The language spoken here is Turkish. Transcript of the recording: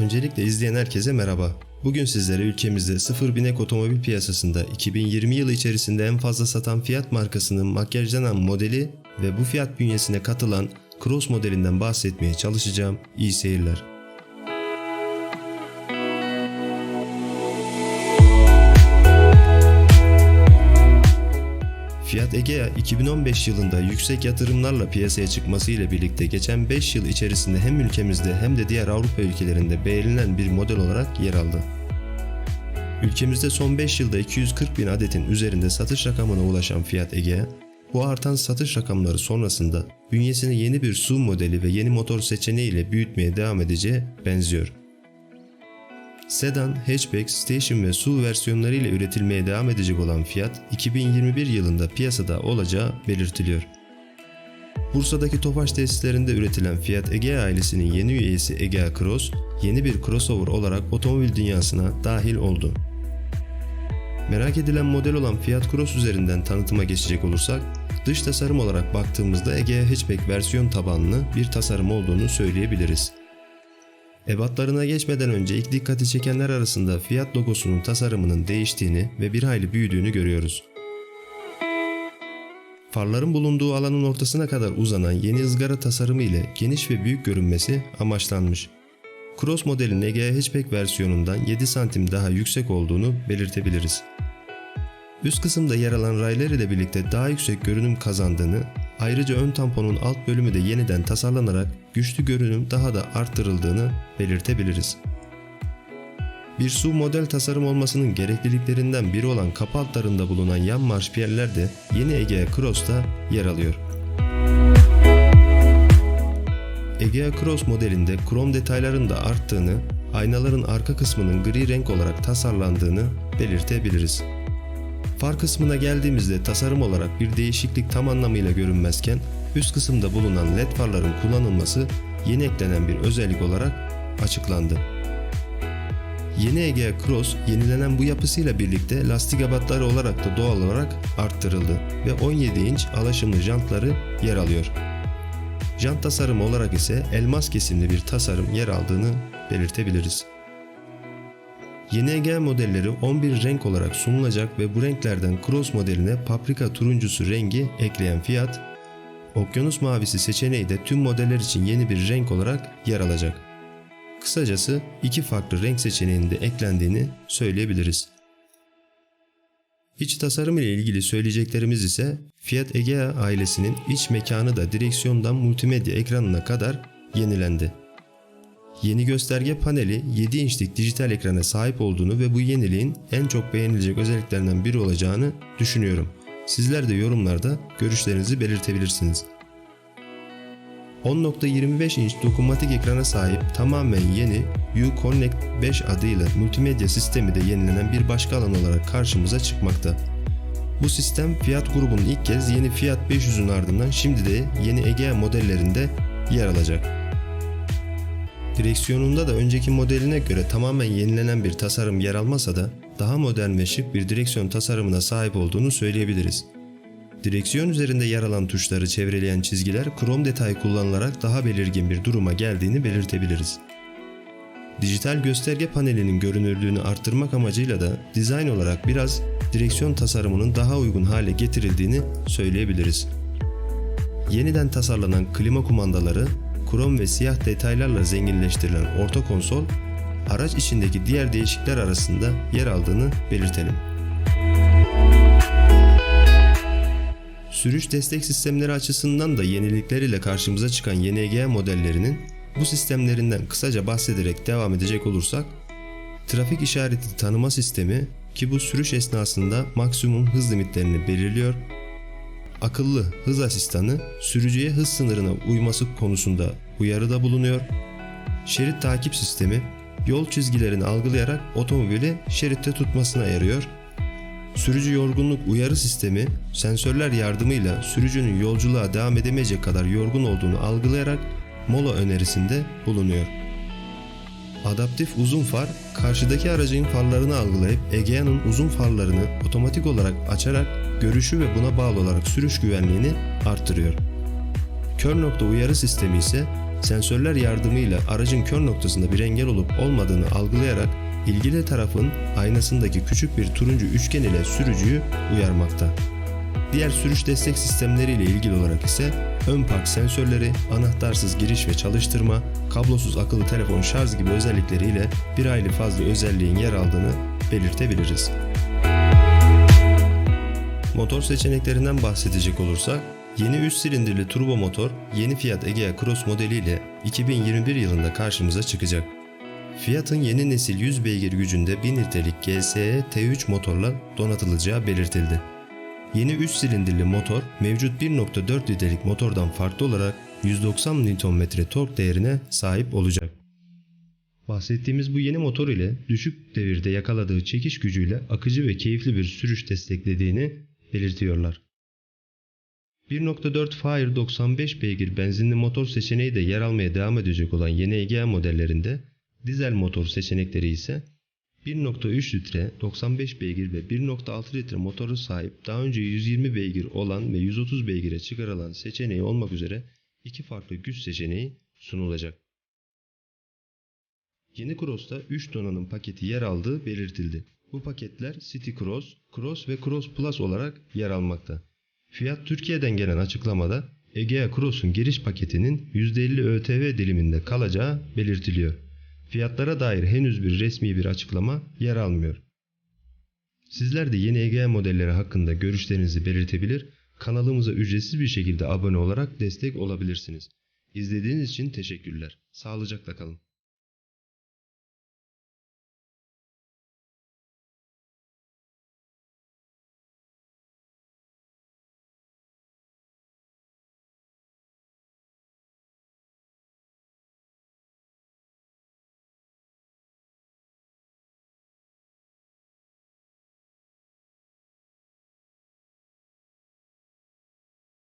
Öncelikle izleyen herkese merhaba. Bugün sizlere ülkemizde sıfır binek otomobil piyasasında 2020 yılı içerisinde en fazla satan Fiat markasının makyajlanan modeli ve bu fiyat bünyesine katılan Cross modelinden bahsetmeye çalışacağım. İyi seyirler. Fiat Egea 2015 yılında yüksek yatırımlarla piyasaya çıkması ile birlikte geçen 5 yıl içerisinde hem ülkemizde hem de diğer Avrupa ülkelerinde beğenilen bir model olarak yer aldı. Ülkemizde son 5 yılda 240 bin adetin üzerinde satış rakamına ulaşan Fiat Egea, bu artan satış rakamları sonrasında bünyesini yeni bir SUV modeli ve yeni motor seçeneğiyle büyütmeye devam edeceği benziyor. Sedan, hatchback, station ve SUV versiyonlarıyla üretilmeye devam edecek olan Fiat, 2021 yılında piyasada olacağı belirtiliyor. Bursa'daki Tofaş tesislerinde üretilen Fiat Egea ailesinin yeni üyesi Egea Cross, yeni bir crossover olarak otomobil dünyasına dahil oldu. Merak edilen model olan Fiat Cross üzerinden tanıtıma geçecek olursak, dış tasarım olarak baktığımızda Egea Hatchback versiyon tabanlı bir tasarım olduğunu söyleyebiliriz. Ebatlarına geçmeden önce ilk dikkati çekenler arasında Fiat logosunun tasarımının değiştiğini ve bir hayli büyüdüğünü görüyoruz. Farların bulunduğu alanın ortasına kadar uzanan yeni ızgara tasarımı ile geniş ve büyük görünmesi amaçlanmış. Cross modelin Egea Hatchback versiyonundan 7 santim daha yüksek olduğunu belirtebiliriz. Üst kısımda yer alan raylar ile birlikte daha yüksek görünüm kazandığını, ayrıca ön tamponun alt bölümü de yeniden tasarlanarak güçlü görünüm daha da arttırıldığını belirtebiliriz. Bir SUV model tasarım olmasının gerekliliklerinden biri olan kapı altlarında bulunan yan marşpiyeller de yeni Egea Cross'ta yer alıyor. Egea Cross modelinde krom detayların da arttığını, aynaların arka kısmının gri renk olarak tasarlandığını belirtebiliriz. Far kısmına geldiğimizde tasarım olarak bir değişiklik tam anlamıyla görünmezken üst kısımda bulunan led farların kullanılması yeni eklenen bir özellik olarak açıklandı. Yeni Egea Cross yenilenen bu yapısıyla birlikte lastik ebatları olarak da doğal olarak arttırıldı ve 17 inç alaşımlı jantları yer alıyor. Jant tasarımı olarak ise elmas kesimli bir tasarım yer aldığını belirtebiliriz. Yeni Egea modelleri 11 renk olarak sunulacak ve bu renklerden Cross modeline paprika turuncusu rengi ekleyen Fiat, okyanus mavisi seçeneği de tüm modeller için yeni bir renk olarak yer alacak. Kısacası iki farklı renk seçeneğinin de eklendiğini söyleyebiliriz. İç tasarım ile ilgili söyleyeceklerimiz ise Fiat Egea ailesinin iç mekanı da direksiyondan multimedya ekranına kadar yenilendi. Yeni gösterge paneli 7 inçlik dijital ekrana sahip olduğunu ve bu yeniliğin en çok beğenilecek özelliklerinden biri olacağını düşünüyorum. Sizler de yorumlarda görüşlerinizi belirtebilirsiniz. 10.25 inç dokunmatik ekrana sahip tamamen yeni U-Connect 5 adıyla multimedya sistemi de yenilenen bir başka alan olarak karşımıza çıkmakta. Bu sistem Fiat grubunun ilk kez yeni Fiat 500'ün ardından şimdi de yeni Egea modellerinde yer alacak. Direksiyonunda da önceki modeline göre tamamen yenilenen bir tasarım yer almasa da daha modern ve şık bir direksiyon tasarımına sahip olduğunu söyleyebiliriz. Direksiyon üzerinde yer alan tuşları çevreleyen çizgiler krom detay kullanılarak daha belirgin bir duruma geldiğini belirtebiliriz. Dijital gösterge panelinin görünürlüğünü arttırmak amacıyla da dizayn olarak biraz direksiyon tasarımının daha uygun hale getirildiğini söyleyebiliriz. Yeniden tasarlanan klima kumandaları, krom ve siyah detaylarla zenginleştirilen orta konsol, araç içindeki diğer değişiklikler arasında yer aldığını belirtelim. Sürüş destek sistemleri açısından da yenilikleriyle karşımıza çıkan yeni Egea modellerinin bu sistemlerinden kısaca bahsederek devam edecek olursak, trafik işareti tanıma sistemi ki bu sürüş esnasında maksimum hız limitlerini belirliyor, akıllı hız asistanı sürücüye hız sınırına uyması konusunda uyarıda bulunuyor, şerit takip sistemi yol çizgilerini algılayarak otomobili şeritte tutmasına yarıyor, Sürücü yorgunluk uyarı sistemi sensörler yardımıyla sürücünün yolculuğa devam edemeyecek kadar yorgun olduğunu algılayarak mola önerisinde bulunuyor. Adaptif uzun far karşıdaki aracın farlarını algılayıp Egea'nın uzun farlarını otomatik olarak açarak görüşü ve buna bağlı olarak sürüş güvenliğini arttırıyor. Kör nokta uyarı sistemi ise sensörler yardımıyla aracın kör noktasında bir engel olup olmadığını algılayarak ilgili tarafın aynasındaki küçük bir turuncu üçgen ile sürücüyü uyarmakta. Diğer sürüş destek sistemleri ile ilgili olarak ise ön park sensörleri, anahtarsız giriş ve çalıştırma, kablosuz akıllı telefon şarj gibi özellikleriyle bir hayli fazla özelliğin yer aldığını belirtebiliriz. Motor seçeneklerinden bahsedecek olursak, yeni 3 silindirli turbo motor yeni Fiat Egea Cross modeliyle 2021 yılında karşımıza çıkacak. Fiat'ın yeni nesil 100 beygir gücünde 1000 litrelik GSE T3 motorla donatılacağı belirtildi. Yeni 3 silindirli motor mevcut 1.4 litrelik motordan farklı olarak 190 Nm tork değerine sahip olacak. Bahsettiğimiz bu yeni motor ile düşük devirde yakaladığı çekiş gücüyle akıcı ve keyifli bir sürüş desteklediğini belirtiyorlar. 1.4 Fire 95 beygir benzinli motor seçeneği de yer almaya devam edecek olan yeni Egea modellerinde dizel motor seçenekleri ise 1.3 litre 95 beygir ve 1.6 litre motoru sahip daha önce 120 beygir olan ve 130 beygire çıkarılan seçeneği olmak üzere iki farklı güç seçeneği sunulacak. Yeni Cross'ta 3 donanım paketi yer aldığı belirtildi. Bu paketler City Cross, Cross ve Cross Plus olarak yer almakta. Fiat Türkiye'den gelen açıklamada Egea Cross'un giriş paketinin %50 ÖTV diliminde kalacağı belirtiliyor. Fiyatlara dair henüz bir resmi bir açıklama yer almıyor. Sizler de yeni Egea modelleri hakkında görüşlerinizi belirtebilir, kanalımıza ücretsiz bir şekilde abone olarak destek olabilirsiniz. İzlediğiniz için teşekkürler. Sağlıcakla kalın.